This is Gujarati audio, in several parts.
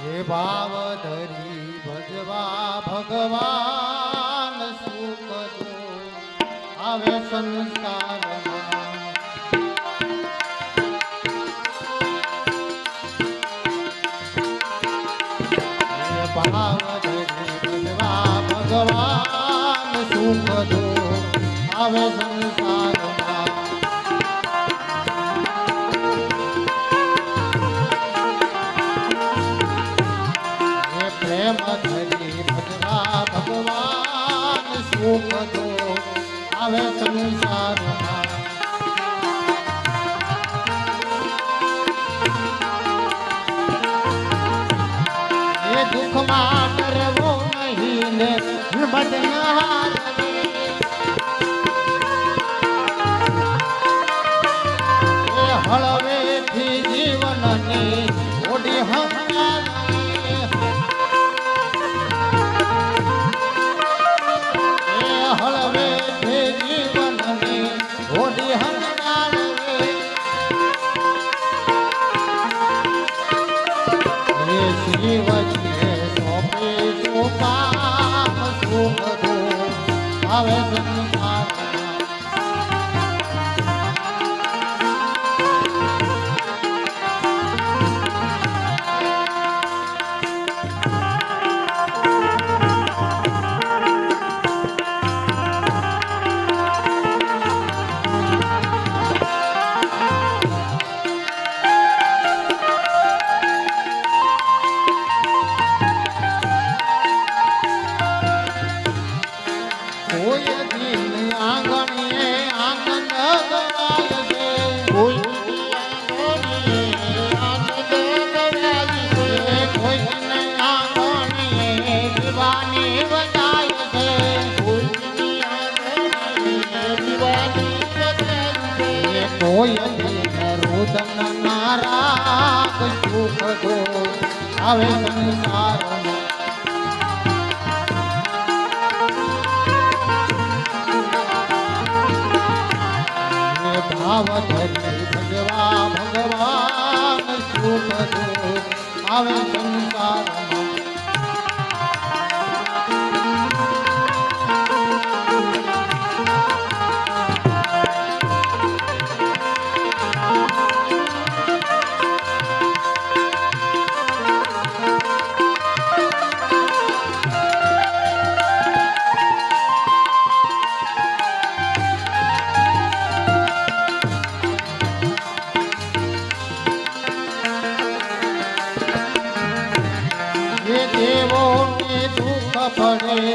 હે ભાવ ધરી ભજવા ભગવાન સુખ આવે ભજવા ભગવાન સુખ દો. આવે સંસારમાં. દો આવે સંસારમાં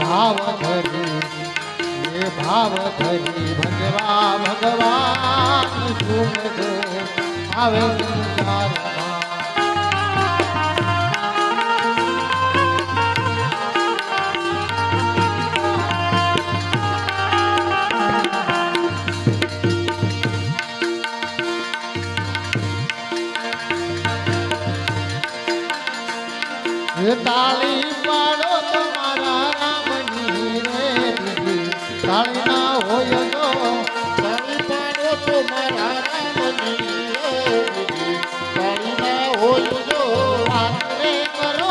ભાવ ધરી એ ભાવ ધરી ભજવા ભગવાન આવે સંસારમાં તાળી પાડો તમારા રામની રે. તાળી ના હોય તો તાળી પાડો તમારા રામની રે. તાળી ના હોય તો વાત કરો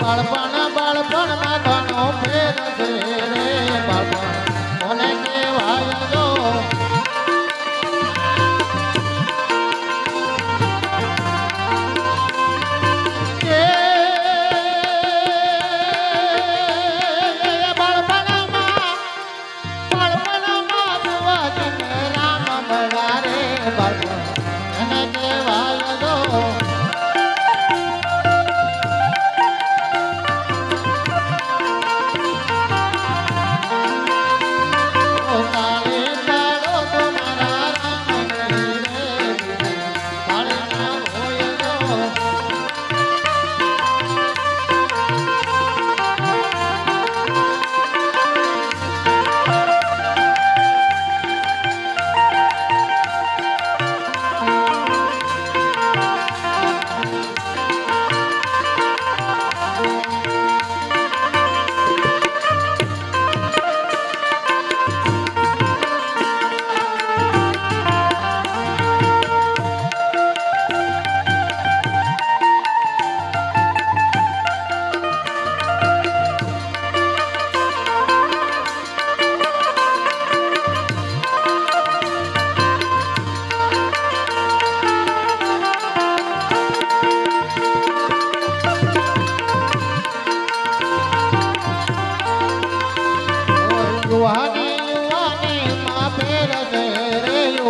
બાળપણ બાળપણમાં ધનો ફેર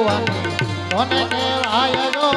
ભગવાન કોને કેવાય ગો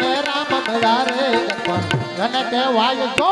રામ ભલા રે ગઢપણ કોને કહેવાય જો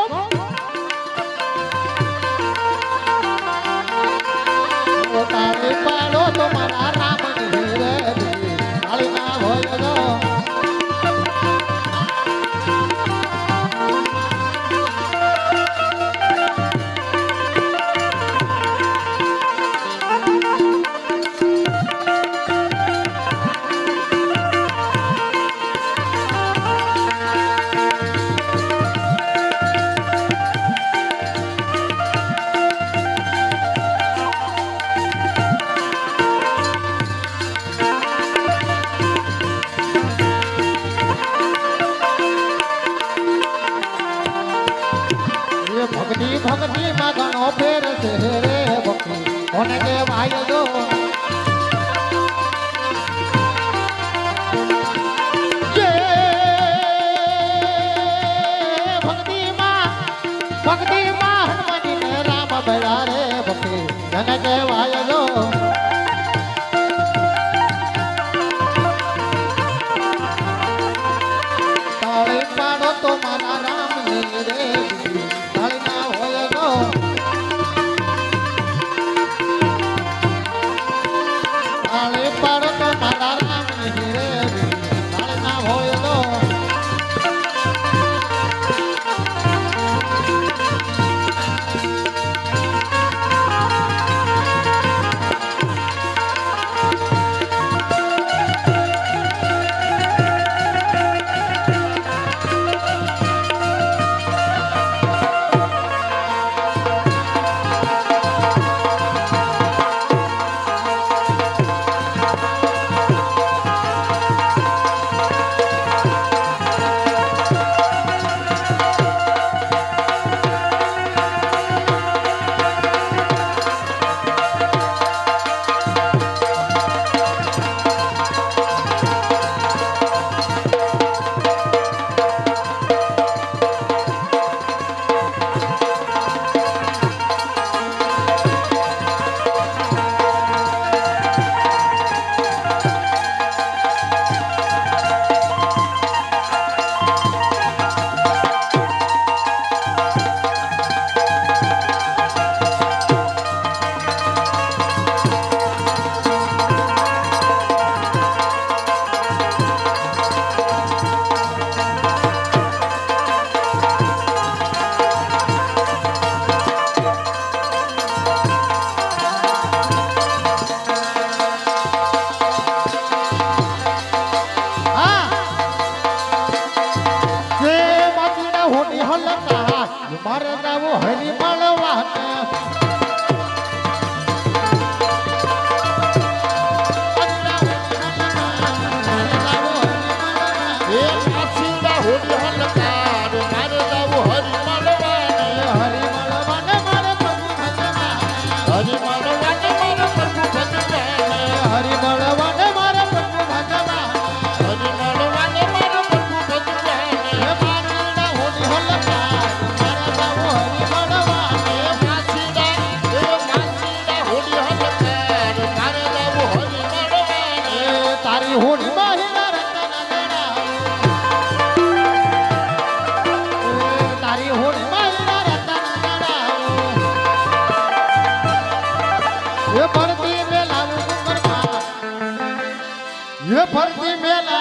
ये भरती मेला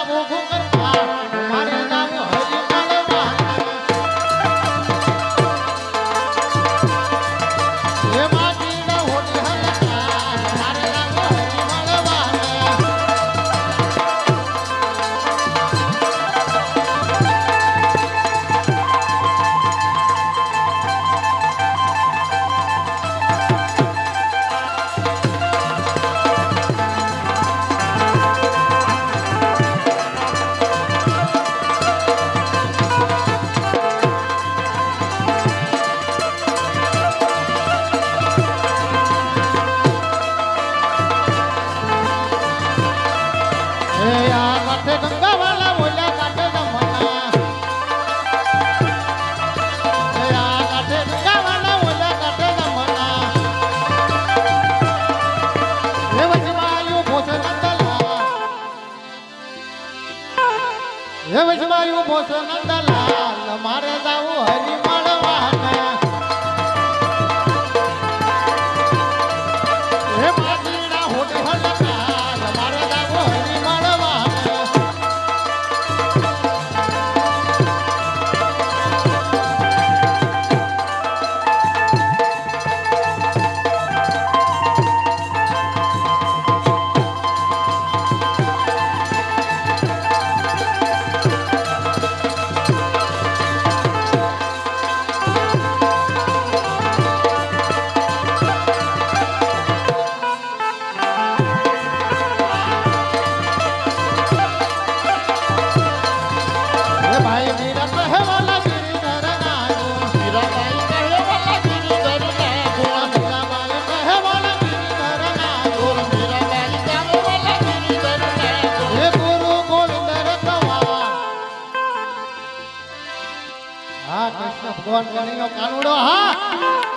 હે વૈષ્ણવ મોસ નંદલાલ મારે જાવું હરિમા. હા કૃષ્ણ ભગવાન ગણીનો કાનુડો હા.